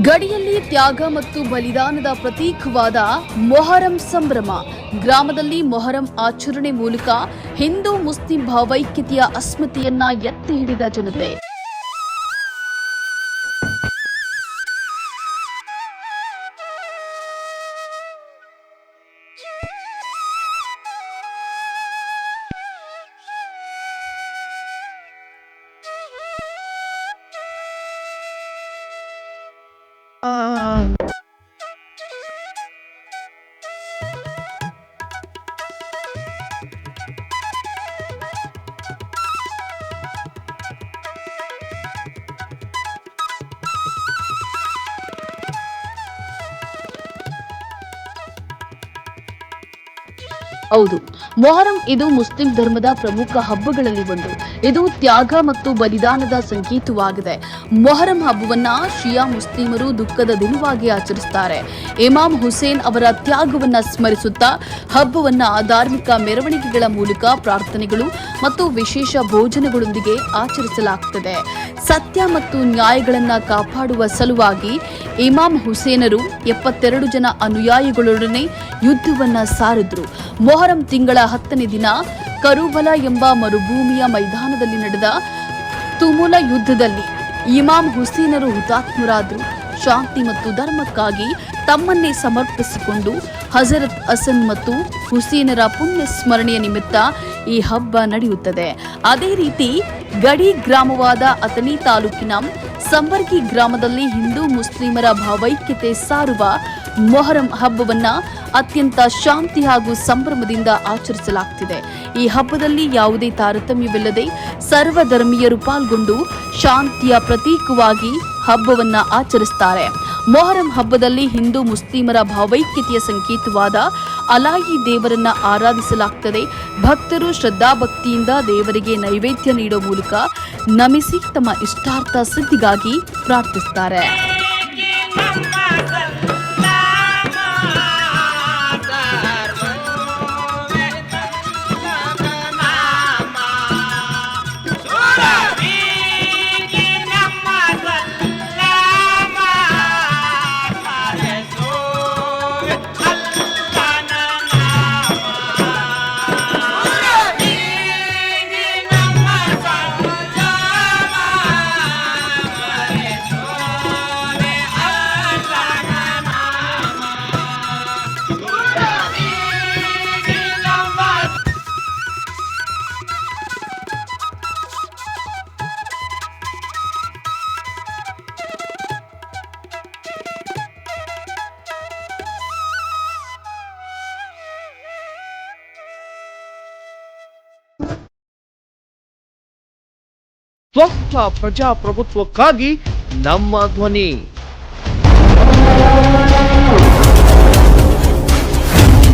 ಗಡಿಯಲ್ಲಿ ತ್ಯಾಗ ಮತ್ತು ಬಲಿದಾನದ ಪ್ರತೀಕವಾದ ಮೊಹರಂ ಸಂಭ್ರಮ. ಗ್ರಾಮದಲ್ಲಿ ಮೊಹರಂ ಆಚರಣೆ ಮೂಲಕ ಹಿಂದೂ ಮುಸ್ಲಿಂ ಭಾವೈಕ್ಯತೆಯ ಅಸ್ಮಿತೆಯನ್ನ ಎತ್ತಿ ಹಿಡಿದ ಜನತೆ. ಹೌದು. ಮೊಹರಂ ಇದು ಮುಸ್ಲಿಂ ಧರ್ಮದ ಪ್ರಮುಖ ಹಬ್ಬಗಳಲ್ಲಿ ಒಂದು. ಇದು ತ್ಯಾಗ ಮತ್ತು ಬಲಿದಾನದ ಸಂಕೇತವಾಗಿದೆ. ಮೊಹರಂ ಹಬ್ಬವನ್ನ ಶಿಯಾ ಮುಸ್ಲಿಮರು ದುಃಖದ ದಿನವಾಗಿ ಆಚರಿಸುತ್ತಾರೆ ಇಮಾಮ್ ಹುಸೇನ್ ಅವರ ತ್ಯಾಗವನ್ನ ಸ್ಮರಿಸುತ್ತಾ ಹಬ್ಬವನ್ನ ಧಾರ್ಮಿಕ ಮೆರವಣಿಗೆಗಳ ಮೂಲಕ ಪ್ರಾರ್ಥನೆಗಳು ಮತ್ತು ವಿಶೇಷ ಭೋಜನಗಳೊಂದಿಗೆ ಆಚರಿಸಲಾಗುತ್ತದೆ ಸತ್ಯ ಮತ್ತು ನ್ಯಾಯಗಳನ್ನ ಕಾಪಾಡುವ ಸಲುವಾಗಿ ಇಮಾಮ್ ಹುಸೇನರು ಎಪ್ಪತ್ತೆರಡು ಜನ ಅನುಯಾಯಿಗಳೊಡನೆ ಯುದ್ಧವನ್ನ ಸಾರಿದ್ರು. ಮೊಹರಂ ತಿಂಗಳ ಹತ್ತನೇ ದಿನ ಕರುಬಲ ಎಂಬ ಮರುಭೂಮಿಯ ಮೈದಾನದಲ್ಲಿ ನಡೆದ ತುಮುಲ ಯುದ್ಧದಲ್ಲಿ ಇಮಾಮ್ ಹುಸೇನರು ಹುತಾತ್ಮರಾದರು. ಶಾಂತಿ ಮತ್ತು ಧರ್ಮಕ್ಕಾಗಿ ತಮ್ಮನ್ನೇ ಸಮರ್ಪಿಸಿಕೊಂಡು ಹಜರತ್ ಅಸನ್ ಮತ್ತು ಹುಸೇನರ ಪುಣ್ಯ ಸ್ಮರಣೆಯ ನಿಮಿತ್ತ ಈ ಹಬ್ಬ ನಡೆಯುತ್ತದೆ. ಅದೇ ರೀತಿ ಗಡಿ ಗ್ರಾಮವಾದ ಅತನಿ ತಾಲೂಕಿನ ಸಂಬರ್ಗಿ ಗ್ರಾಮದಲ್ಲಿ ಹಿಂದೂ ಮುಸ್ಲಿಮರ ಭಾವೈಕ್ಯತೆ ಸಾರುವ ಮೊಹರಂ ಹಬ್ಬವನ್ನ ಅತ್ಯಂತ ಶಾಂತಿ ಹಾಗೂ ಸಂಭ್ರಮದಿಂದ ಆಚರಿಸಲಾಗುತ್ತಿದೆ ಈ ಹಬ್ಬದಲ್ಲಿ ಯಾವುದೇ ತಾರತಮ್ಯವಿಲ್ಲದೆ ಸರ್ವಧರ್ಮೀಯರು ಪಾಲ್ಗೊಂಡು ಶಾಂತಿಯ ಪ್ರತೀಕವಾಗಿ ಹಬ್ಬವನ್ನ ಆಚರಿಸುತ್ತಾರೆ ಮೊಹರಂ ಹಬ್ಬದಲ್ಲಿ ಹಿಂದೂ ಮುಸ್ಲಿಮರ ಭಾವೈಕ್ಯತೆಯ ಸಂಕೇತವಾದ ಅಲಾಯಿ ದೇವರನ್ನ ಆರಾಧಿಸಲಾಗುತ್ತದೆ ಭಕ್ತರು ಶ್ರದ್ಧಾಭಕ್ತಿಯಿಂದ ದೇವರಿಗೆ ನೈವೇದ್ಯ ನೀಡುವ ಮೂಲಕ ನಮಿಸಿ ತಮ್ಮ ಇಷ್ಟಾರ್ಥ ಸಿದ್ಧಿಗಾಗಿ ಪ್ರಾರ್ಥಿಸುತ್ತಾರೆ. ಸ್ವಚ್ಛ ಪ್ರಜಾಪ್ರಭುತ್ವಕ್ಕಾಗಿ ನಮ್ಮ ಧ್ವನಿ.